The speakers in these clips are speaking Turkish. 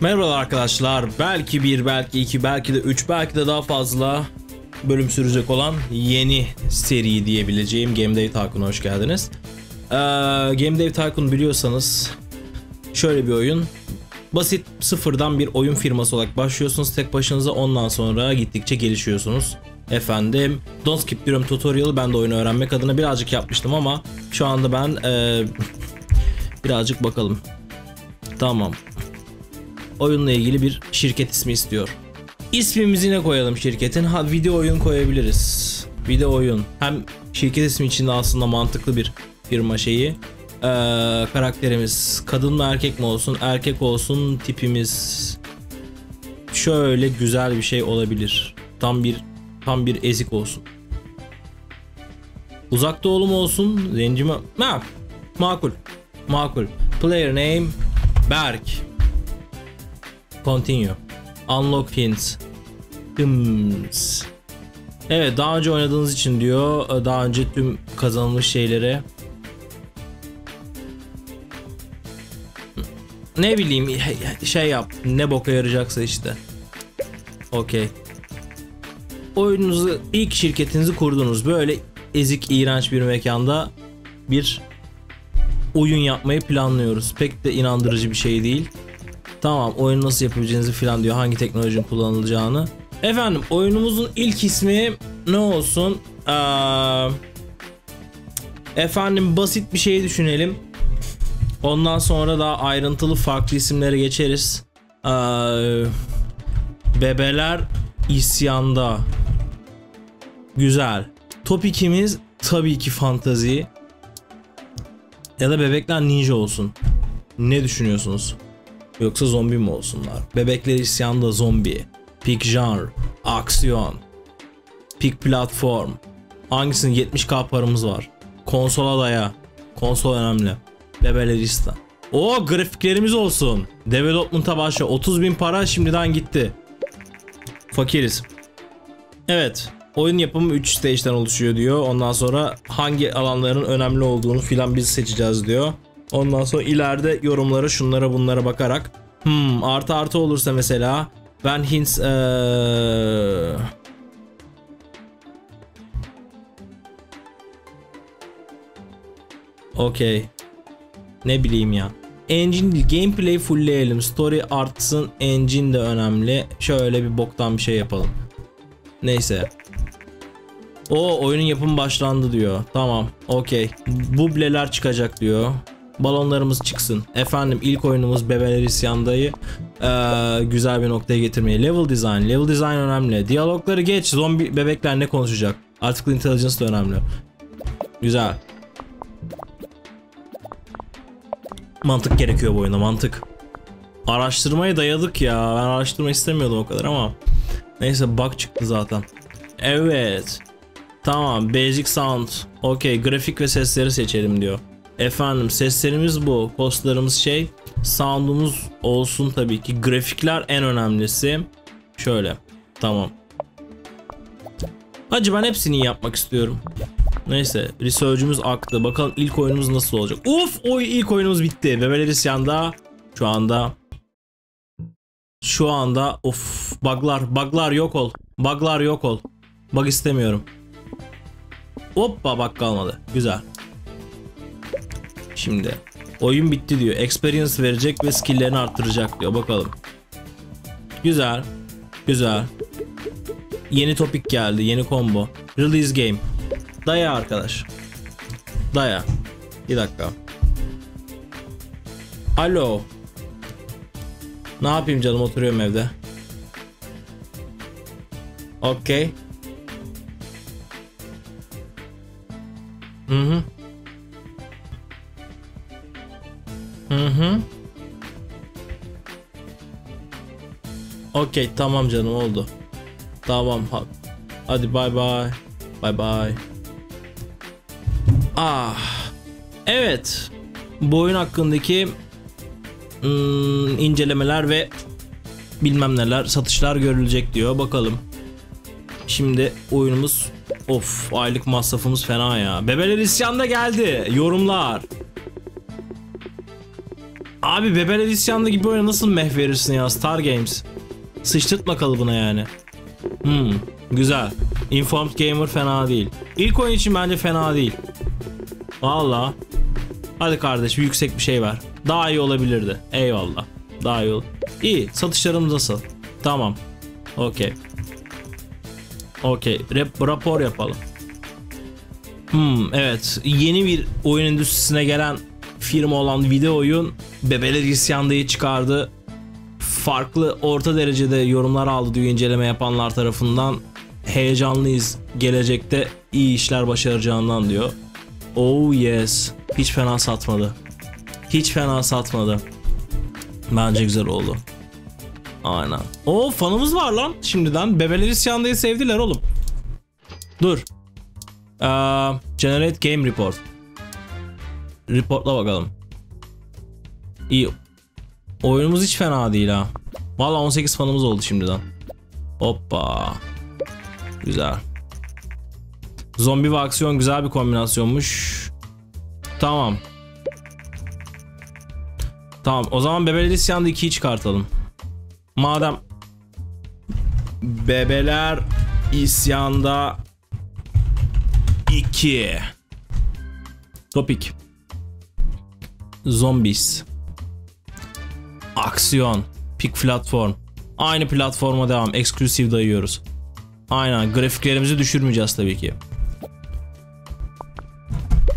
Merhabalar arkadaşlar. Belki bir, belki iki, belki de üç, belki de daha fazla bölüm sürecek olan yeni seri diyebileceğim Game Day Tycoon'a hoş geldiniz. Ee, Game Day Tycoon biliyorsanız şöyle bir oyun. Basit sıfırdan bir oyun firması olarak başlıyorsunuz tek başınıza ondan sonra gittikçe gelişiyorsunuz. Efendim Don't Skip diyorum tutorial ben de oyunu öğrenmek adına birazcık yapmıştım ama şu anda ben ee, birazcık bakalım. Tamam. Oyunla ilgili bir şirket ismi istiyor. İsmimizi ne koyalım şirketin? Ha video oyun koyabiliriz. Video oyun. Hem şirket ismi içinde aslında mantıklı bir firma şeyi. Ee, karakterimiz kadın mı erkek mi olsun? Erkek olsun tipimiz. Şöyle güzel bir şey olabilir. Tam bir tam bir ezik olsun. Uzak doğulu olsun? Zenci mi? Ha, makul. Makul. Player name Berk. Continue. Unlock hints. Hıms. Evet daha önce oynadığınız için diyor daha önce tüm kazanılmış şeylere ne bileyim şey yap ne boka yarayacaksa işte. Okey. Oyununuzu ilk şirketinizi kurdunuz. Böyle ezik iğrenç bir mekanda bir oyun yapmayı planlıyoruz. Pek de inandırıcı bir şey değil. Tamam oyun nasıl yapabileceğinizi falan diyor. Hangi teknolojinin kullanılacağını. Efendim oyunumuzun ilk ismi ne olsun? Ee, efendim basit bir şey düşünelim. Ondan sonra daha ayrıntılı farklı isimlere geçeriz. Ee, bebeler isyanda. Güzel. Topikimiz tabii ki fantazi. Ya da bebekler ninja olsun. Ne düşünüyorsunuz? Yoksa zombi mi olsunlar? Bebekler isyanda zombi. Peak genre. Aksiyon. Peak platform. Hangisinin 70k paramız var? Konsola daya. Konsol önemli. Bebeler ista. O grafiklerimiz olsun. Development'a başla. 30 bin para şimdiden gitti. Fakiriz. Evet. Oyun yapımı 3 stage'den oluşuyor diyor. Ondan sonra hangi alanların önemli olduğunu filan biz seçeceğiz diyor. Ondan sonra ileride yorumlara şunlara bunlara bakarak hmm, artı artı olursa mesela ben hints ee... Okey. Ne bileyim ya. Engine değil, gameplay fullleyelim. Story artsın, engine de önemli. Şöyle bir boktan bir şey yapalım. Neyse. O oyunun yapımı başlandı diyor. Tamam. Okey. Bubleler çıkacak diyor. Balonlarımız çıksın. Efendim ilk oyunumuz Bebeler İsyan'dayı ee, güzel bir noktaya getirmeye. Level design. Level design önemli. Diyalogları geç. Zombi bebekler ne konuşacak? Artificial intelligence de önemli. Güzel. Mantık gerekiyor bu oyunda mantık. Araştırmaya dayadık ya. Ben araştırma istemiyordum o kadar ama. Neyse bug çıktı zaten. Evet. Tamam basic sound. Okey grafik ve sesleri seçelim diyor. Efendim seslerimiz bu. Postlarımız şey. Sound'umuz olsun tabii ki. Grafikler en önemlisi. Şöyle. Tamam. Hacı ben hepsini yapmak istiyorum. Neyse research'ümüz aktı. Bakalım ilk oyunumuz nasıl olacak. Uf o ilk oyunumuz bitti. Bebeler İsyan'da şu anda şu anda of buglar buglar yok ol. Buglar yok ol. Bug istemiyorum. Hoppa bak kalmadı. Güzel. Şimdi oyun bitti diyor. Experience verecek ve skill'lerini arttıracak diyor. Bakalım. Güzel. Güzel. Yeni topik geldi. Yeni combo. Release game. Daya arkadaş. Daya. Bir dakika. Alo. Ne yapayım canım oturuyorum evde. Okey. Hı hı. Okey tamam canım oldu. Tamam. Hadi bay bay. Bay bay. Ah. Evet. Bu oyun hakkındaki hmm, incelemeler ve bilmem neler satışlar görülecek diyor. Bakalım. Şimdi oyunumuz of aylık masrafımız fena ya. Bebeler isyanda geldi. Yorumlar. Abi Bebel Edisyon'da gibi oyuna nasıl meh verirsin ya Star Games. Sıçtırtma kalıbına yani. Hmm, güzel. Informed Gamer fena değil. İlk oyun için bence fena değil. Valla. Hadi kardeş yüksek bir şey ver. Daha iyi olabilirdi. Eyvallah. Daha iyi ol. İyi. Satışlarımız nasıl? Tamam. Okey. Okey. Rap, rapor yapalım. Hmm, evet. Yeni bir oyun endüstrisine gelen firma olan video oyun Bebeler İsyan'dayı çıkardı. Farklı orta derecede yorumlar aldı diyor inceleme yapanlar tarafından. Heyecanlıyız. Gelecekte iyi işler başaracağından diyor. Oh yes. Hiç fena satmadı. Hiç fena satmadı. Bence güzel oldu. Aynen. O fanımız var lan şimdiden. Bebeler İsyan'dayı sevdiler oğlum. Dur. Aa, generate game report. Reportla bakalım. İyi. Oyunumuz hiç fena değil ha. Valla 18 fanımız oldu şimdiden. Hoppa. Güzel. Zombi ve aksiyon güzel bir kombinasyonmuş. Tamam. Tamam o zaman Bebeler İsyan'da 2'yi çıkartalım. Madem Bebeler İsyan'da 2 Topik Zombies Aksiyon Peak platform Aynı platforma devam. Exclusive dayıyoruz. Aynen. Grafiklerimizi düşürmeyeceğiz tabii ki.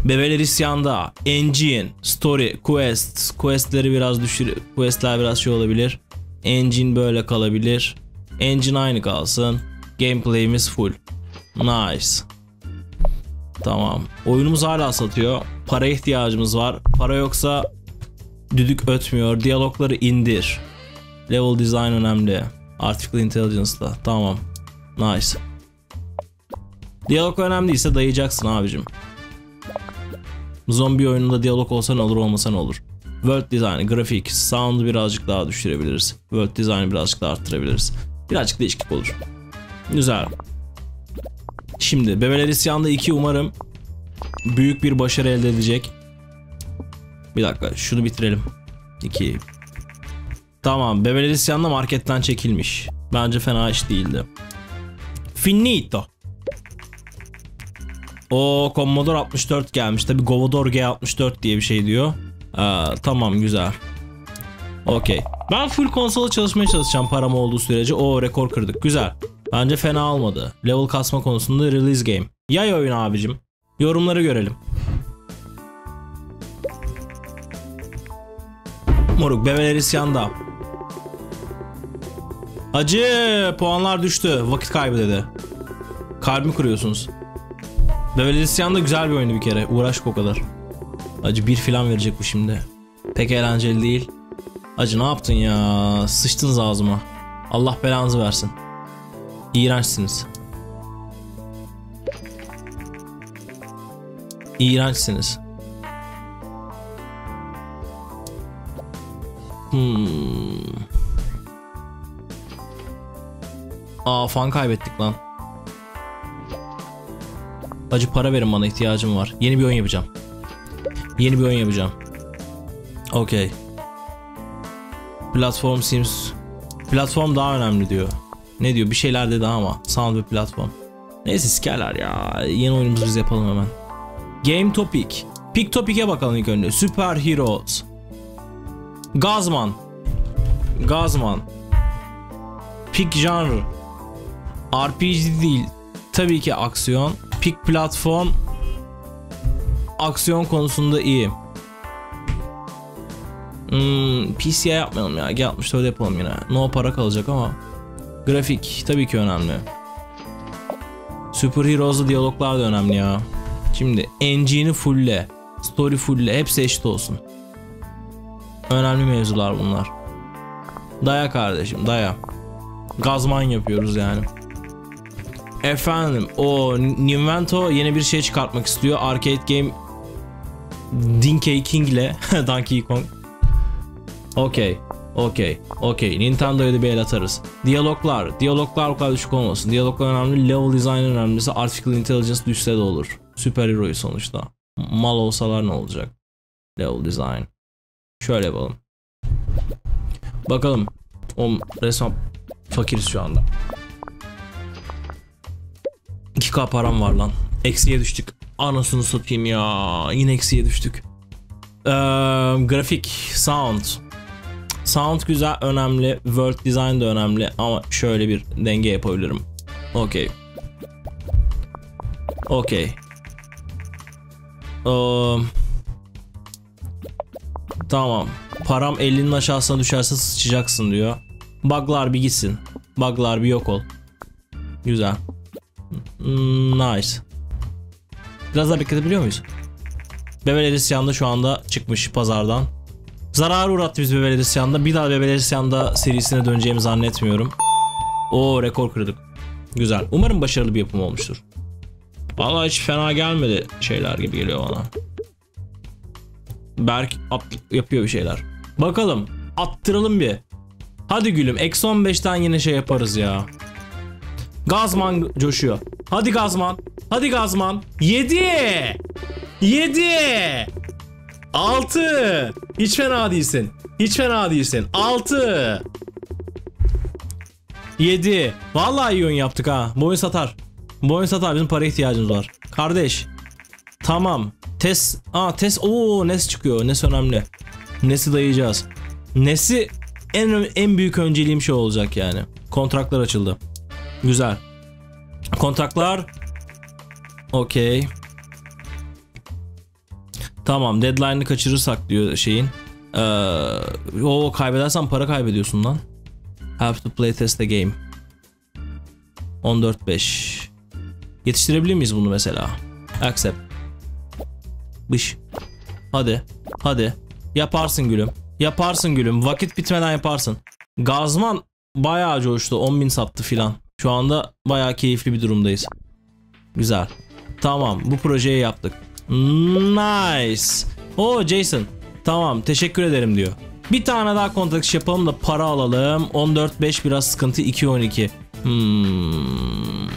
Bebeler İsyan'da Engine, Story, Quest. Quest'leri biraz düşür... Quest'ler biraz şey olabilir. Engine böyle kalabilir. Engine aynı kalsın. Gameplay'imiz full. Nice. Tamam. Oyunumuz hala satıyor. Para ihtiyacımız var. Para yoksa düdük ötmüyor. Diyalogları indir. Level design önemli. Artificial intelligence'da. Tamam. Nice. Diyalog önemliyse dayayacaksın abicim. Zombi oyununda diyalog olsa ne olur olmasa ne olur. World design, grafik, sound'u birazcık daha düşürebiliriz. World design'ı birazcık daha arttırabiliriz. Birazcık değişiklik olur. Güzel. Şimdi Bebeler İsyan'da 2 umarım büyük bir başarı elde edecek. Bir dakika şunu bitirelim. 2 Tamam Bebeler İsyan'da marketten çekilmiş. Bence fena iş değildi. Finito. O Commodore 64 gelmiş. Tabi Commodore G64 diye bir şey diyor. Aa, tamam güzel. Okey. Ben full konsola çalışmaya çalışacağım param olduğu sürece. O rekor kırdık. Güzel. Bence fena olmadı. Level kasma konusunda release game. Yay oyun abicim. Yorumları görelim. Moruk bebeler isyanda. Acı puanlar düştü. Vakit kaybı dedi. Kalbimi kırıyorsunuz. Bebeler isyanda güzel bir oyundu bir kere. Uğraştık o kadar. Acı bir filan verecek bu şimdi. Pek eğlenceli değil. Acı ne yaptın ya? Sıçtınız ağzıma. Allah belanızı versin. İğrençsiniz. İğrençsiniz. Hmm. Aa fan kaybettik lan. Acı para verin bana ihtiyacım var. Yeni bir oyun yapacağım. Yeni bir oyun yapacağım. Okey. Platform Sims. Platform daha önemli diyor. Ne diyor? Bir şeyler dedi ama. Sound bir platform. Neyse sikerler ya. Yeni oyunumuzu biz yapalım hemen. Game Topic. Pick Topic'e bakalım ilk önce. Super Heroes. Gazman. Gazman. Pick genre. RPG değil. Tabii ki aksiyon. Pick platform. Aksiyon konusunda iyi. Hmm, PC'ye yapmayalım ya. G64 yapalım yine. No para kalacak ama. Grafik tabii ki önemli. Super Heroes'da diyaloglar da önemli ya. Şimdi engine'i fulle. Story fulle. Hepsi eşit olsun. Önemli mevzular bunlar. Daya kardeşim daya. Gazman yapıyoruz yani. Efendim o Ninvento yeni bir şey çıkartmak istiyor. Arcade game Dinkey King ile Donkey Kong. Okey. Okey. Okey. Nintendo'ya da bir el atarız. Diyaloglar. Diyaloglar o kadar düşük olmasın. Diyaloglar önemli. Level design önemlisi. Artificial intelligence düşse de olur. Süper hero'yu sonuçta. Mal olsalar ne olacak? Level design. Şöyle yapalım. Bakalım. O resmen fakiriz şu anda. 2k param var lan. Eksiye düştük. Anasını satayım ya. Yine eksiye düştük. Ee, grafik, sound. Sound güzel, önemli. World design de önemli ama şöyle bir denge yapabilirim. Okey. Okey. Um, tamam. Param 50'nin aşağısına düşerse sıçacaksın diyor. Buglar bir gitsin. Buglar bir yok ol. Güzel. Hmm, Nice. Biraz daha bekletebiliyor muyuz? Bebel İsyan'da şu anda çıkmış pazardan. Zarar uğrattı biz Bebel İsyan'da. Bir daha Bebel İsyan'da serisine döneceğimi zannetmiyorum. O rekor kırdık. Güzel. Umarım başarılı bir yapım olmuştur. Vallahi hiç fena gelmedi şeyler gibi geliyor bana. Berk at, yapıyor bir şeyler. Bakalım. Attıralım bir. Hadi gülüm. Eksi 15'ten yine şey yaparız ya. Gazman coşuyor. Hadi Gazman. Hadi Gazman. 7. 7. 6. Hiç fena değilsin. Hiç fena değilsin. 6. 7. Vallahi iyi oyun yaptık ha. Bu oyun satar. Bu oyun satar. Bizim para ihtiyacımız var. Kardeş. Tamam. Test. Aa test. Oo Nes çıkıyor. Nes önemli. Nes'i dayayacağız. Nes'i en en büyük önceliğim şey olacak yani. Kontratlar açıldı. Güzel. Kontratlar. Okey. Tamam deadline'ı kaçırırsak diyor şeyin. Ee, o kaybedersen para kaybediyorsun lan. Have to play test the game. 14-5. Yetiştirebilir miyiz bunu mesela? Accept. Bış. Hadi. Hadi. Yaparsın gülüm. Yaparsın gülüm. Vakit bitmeden yaparsın. Gazman bayağı coştu. 10.000 sattı filan. Şu anda bayağı keyifli bir durumdayız. Güzel. Tamam bu projeyi yaptık. Nice. O Jason. Tamam teşekkür ederim diyor. Bir tane daha kontrat iş yapalım da para alalım. 14-5 biraz sıkıntı 2-12. Hmm.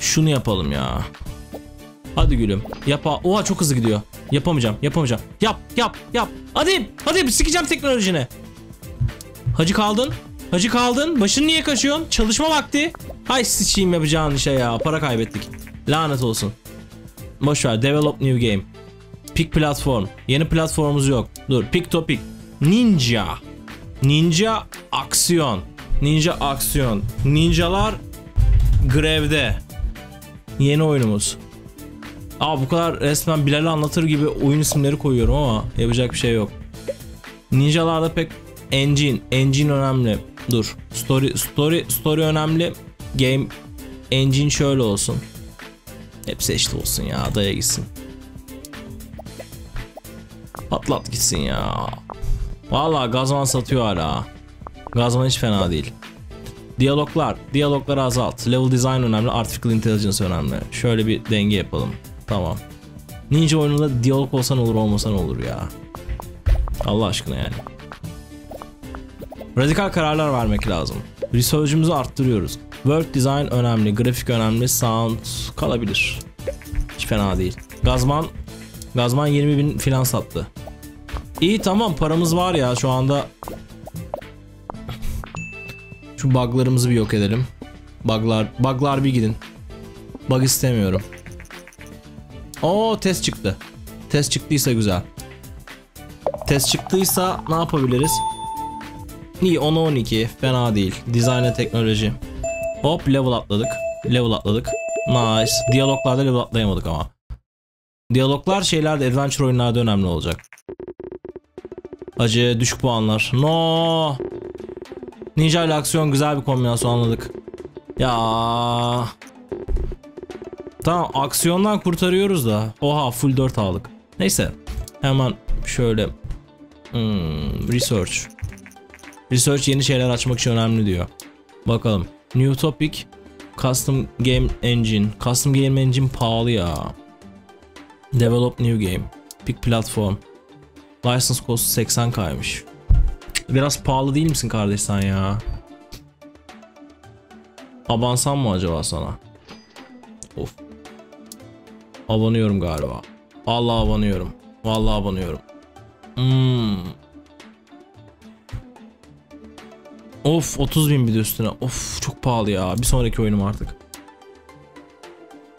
Şunu yapalım ya. Hadi gülüm. Yapa. Oha çok hızlı gidiyor. Yapamayacağım. Yapamayacağım. Yap yap yap. Hadi. Hadi sikeceğim teknolojini. Hacı kaldın. Hacı kaldın. Başını niye kaşıyorsun? Çalışma vakti. Hay sıçayım yapacağın işe ya. Para kaybettik. Lanet olsun. Boş ver. Develop new game. Pick platform. Yeni platformumuz yok. Dur. Pick topic. Ninja. Ninja aksiyon. Ninja aksiyon. Ninjalar grevde. Yeni oyunumuz. Aa bu kadar resmen Bilal'i anlatır gibi oyun isimleri koyuyorum ama yapacak bir şey yok. Ninjalarda pek engine, engine önemli. Dur. Story story story önemli. Game engine şöyle olsun. Hepsi eşit olsun ya. Adaya gitsin. Patlat gitsin ya. Vallahi Gazman satıyor hala. Gazman hiç fena değil. Diyaloglar. Diyalogları azalt. Level design önemli. Artificial intelligence önemli. Şöyle bir denge yapalım. Tamam. Ninja oyununda diyalog olsan olur olmasan olur ya. Allah aşkına yani. Radikal kararlar vermek lazım. Research'ımızı arttırıyoruz. World design önemli, grafik önemli, sound kalabilir. Hiç fena değil. Gazman Gazman 20 bin filan sattı. İyi tamam paramız var ya şu anda. Şu buglarımızı bir yok edelim. Buglar, buglar bir gidin. Bug istemiyorum. Oo test çıktı. Test çıktıysa güzel. Test çıktıysa ne yapabiliriz? İyi 10'a 12 fena değil. Design teknoloji. Hop level atladık. Level atladık. Nice. Diyaloglarda level atlayamadık ama. Diyaloglar şeylerde adventure oyunlarda önemli olacak. Acı düşük puanlar. No. Ninja ile aksiyon güzel bir kombinasyon anladık. Ya. Tamam aksiyondan kurtarıyoruz da. Oha full 4 aldık. Neyse. Hemen şöyle. Hmm, research. Research yeni şeyler açmak için önemli diyor. Bakalım. New topic. Custom game engine. Custom game engine pahalı ya. Develop new game. Pick platform. License cost 80 kaymış. Biraz pahalı değil misin kardeş sen ya? Abansam mı acaba sana? Of. Abanıyorum galiba. Vallahi abanıyorum. Vallahi abanıyorum. Hmm. Of 30 bin bir de üstüne. Of çok pahalı ya. Bir sonraki oyunum artık.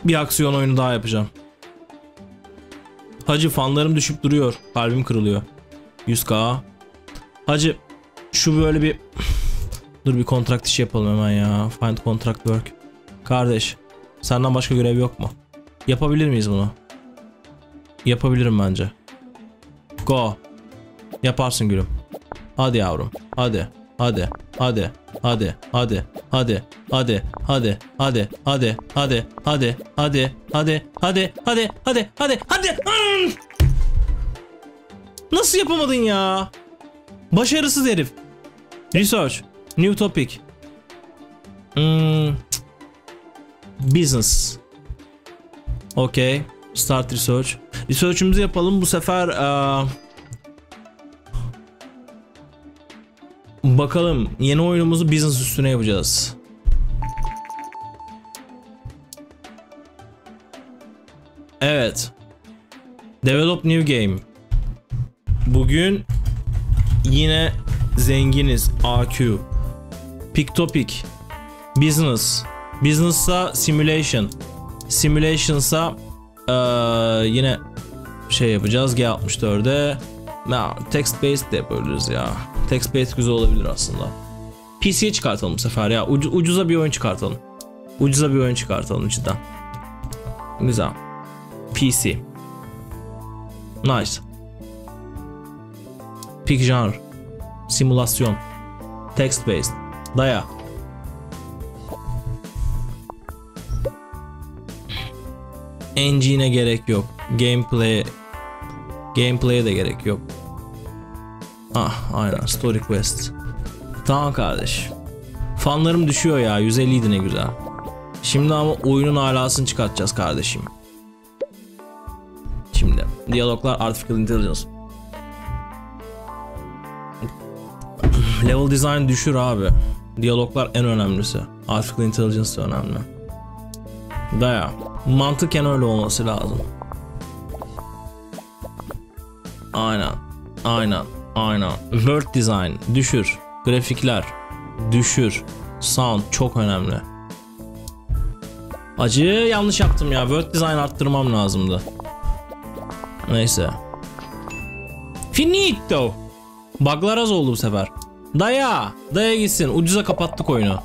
Bir aksiyon oyunu daha yapacağım. Hacı fanlarım düşüp duruyor. Kalbim kırılıyor. 100k. Hacı şu böyle bir Dur bir kontrakt işi yapalım hemen ya. Find contract work. Kardeş, senden başka görev yok mu? Yapabilir miyiz bunu? Yapabilirim bence. Go. Yaparsın gülüm. Hadi yavrum. Hadi. Hadi. Hadi. Hadi. Hadi. Hadi. Hadi. Hadi. Hadi. Hadi. Hadi. Hadi. Hadi. Hadi. Hadi. Hadi. Hadi. Hadi. Hadi. Hmm. Nasıl yapamadın ya? Başarısız herif. Research. New topic. Hmm. Business. Okay. Start research. Research'ümüzü yapalım. Bu sefer uh, bakalım yeni oyunumuzu business üstüne yapacağız. Evet. Develop new game. Bugün yine zenginiz AQ. Pick topic. Business. Business'sa simulation. Simulation'sa ee, yine şey yapacağız G64'de. Ya, text based de yapabiliriz ya. Text based güzel olabilir aslında. PC'ye çıkartalım bu sefer ya. Ucu, ucuza bir oyun çıkartalım. Ucuza bir oyun çıkartalım cidden. Güzel. PC. Nice. Pick genre. Simülasyon. Text based. Daya. Engine'e gerek yok. Gameplay Gameplay'e de gerek yok. Ah aynen Story Quest. Tamam kardeş. Fanlarım düşüyor ya 150 idi ne güzel. Şimdi ama oyunun alasını çıkartacağız kardeşim. Şimdi diyaloglar Artificial Intelligence. Level design düşür abi. Diyaloglar en önemlisi. Artificial Intelligence de önemli. Daya. Mantıken öyle olması lazım. Aynen. Aynen. Aynen. World design düşür. Grafikler düşür. Sound çok önemli. Acı yanlış yaptım ya. World design arttırmam lazımdı. Neyse. Finito. Buglar az oldu bu sefer. Daya. Daya gitsin. Ucuza kapattık oyunu.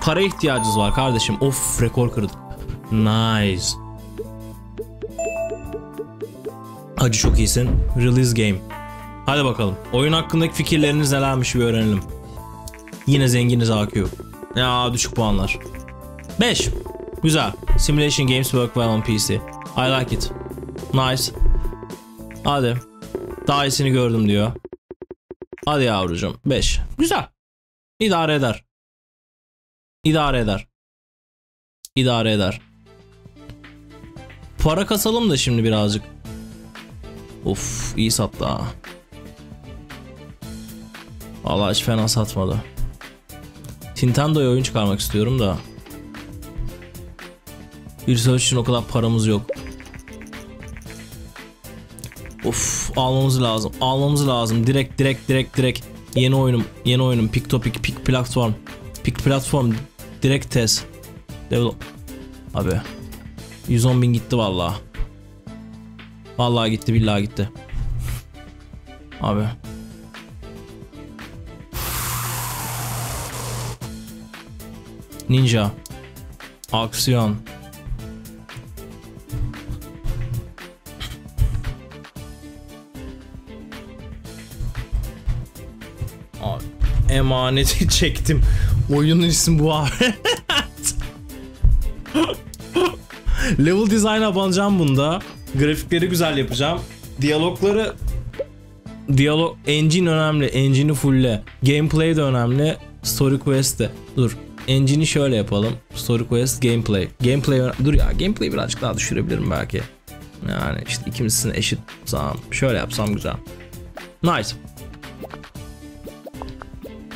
Para ihtiyacımız var kardeşim. Of rekor kırdık. Nice. Hacı çok iyisin. Release game. Hadi bakalım. Oyun hakkındaki fikirleriniz nelermiş bir öğrenelim. Yine zenginiz AQ. Ya düşük puanlar. 5. Güzel. Simulation games work well on PC. I like it. Nice. Hadi. Daha iyisini gördüm diyor. Hadi yavrucuğum. 5. Güzel. İdare eder. İdare eder. İdare eder. Para kasalım da şimdi birazcık. Of iyi sattı ha. Vallahi hiç fena satmadı. Nintendo'ya oyun çıkarmak istiyorum da. Bir söz için o kadar paramız yok. Of almamız lazım. Almamız lazım. Direkt direkt direkt direkt. Yeni oyunum. Yeni oyunum. Pick topic. Pick platform. Pick platform. Direkt test. Develop. Abi. 110 bin gitti vallahi. Vallahi gitti billahi gitti. Abi. Ninja. Aksiyon. Abi, emaneti çektim. Oyunun ismi bu abi. Level design'a banacağım bunda. Grafikleri güzel yapacağım. Diyalogları Diyalog engine önemli. Engine'i fulle. Gameplay de önemli. Story quest de. Dur. Engine'i şöyle yapalım. Story quest, gameplay. Gameplay dur ya. Gameplay birazcık daha düşürebilirim belki. Yani işte ikimizin eşit tamam. Şöyle yapsam güzel. Nice.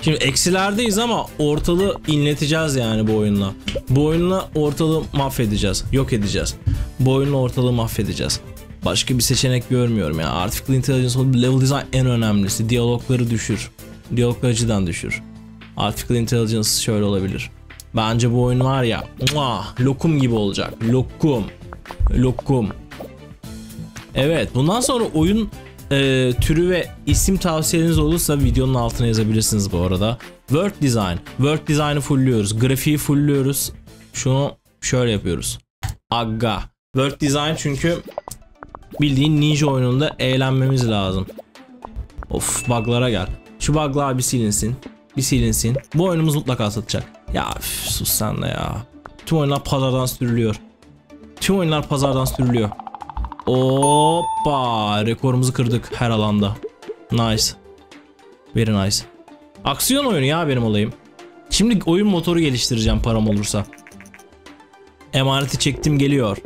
Şimdi eksilerdeyiz ama ortalığı inleteceğiz yani bu oyunla. Bu oyunla ortalığı mahvedeceğiz. Yok edeceğiz. Bu oyunla ortalığı mahvedeceğiz. Başka bir seçenek görmüyorum ya. Artificial Intelligence level design en önemlisi. Diyalogları düşür. Diyalogları cidden düşür. Artificial Intelligence şöyle olabilir. Bence bu oyun var ya muah, lokum gibi olacak. Lokum. Lokum. Evet bundan sonra oyun e, türü ve isim tavsiyeleriniz olursa videonun altına yazabilirsiniz bu arada. World Design. World Design'ı fullliyoruz. Grafiği fullliyoruz. Şunu şöyle yapıyoruz. Agga. World Design çünkü bildiğin ninja oyununda eğlenmemiz lazım. Of bug'lara gel. Şu bug'lar bir silinsin. Bir silinsin. Bu oyunumuz mutlaka satacak. Ya üf, sus sen de ya. Tüm oyunlar pazardan sürülüyor. Tüm oyunlar pazardan sürülüyor. Hoppa rekorumuzu kırdık her alanda. Nice. Very nice. Aksiyon oyunu ya benim olayım. Şimdi oyun motoru geliştireceğim param olursa. Emaneti çektim geliyor.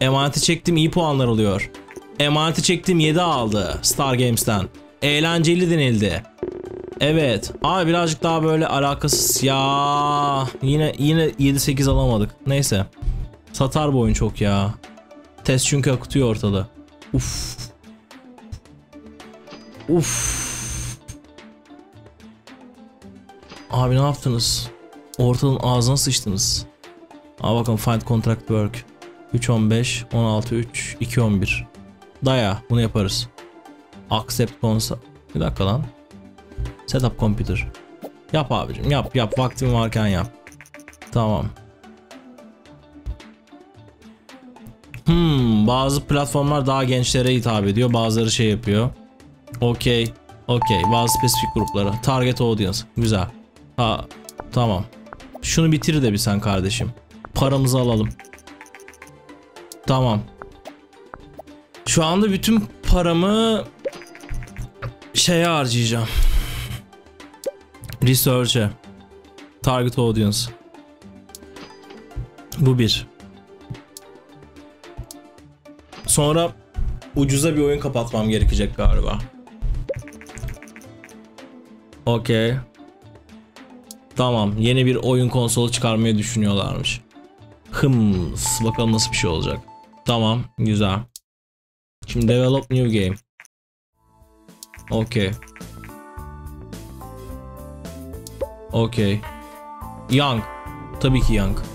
Emaneti çektim iyi puanlar alıyor. Emaneti çektim 7 aldı Star Games'ten. Eğlenceli denildi. Evet. Abi birazcık daha böyle alakasız ya. Yine yine 7-8 alamadık. Neyse. Satar bu oyun çok ya. Test çünkü akıtıyor ortalığı. Uf. Uf. Abi ne yaptınız? Ortalığın ağzına sıçtınız. Aa bakın find contract work. 3.15, 16.3, 2.11. Daya bunu yaparız. Accept console. Bir dakika lan. Setup computer. Yap abicim yap yap vaktin varken yap. Tamam. Hmm, bazı platformlar daha gençlere hitap ediyor. Bazıları şey yapıyor. Okey. Okey. Bazı spesifik gruplara. Target audience. Güzel. Ha, tamam. Şunu bitir de bir sen kardeşim. Paramızı alalım. Tamam. Şu anda bütün paramı şeye harcayacağım. Research'e. Target audience. Bu bir. Sonra ucuza bir oyun kapatmam gerekecek galiba. Okey. Tamam. Yeni bir oyun konsolu çıkarmayı düşünüyorlarmış. Hıms. Bakalım nasıl bir şey olacak. Tamam. Güzel. Şimdi develop new game. Okey. Okey. Young. Tabii ki Young.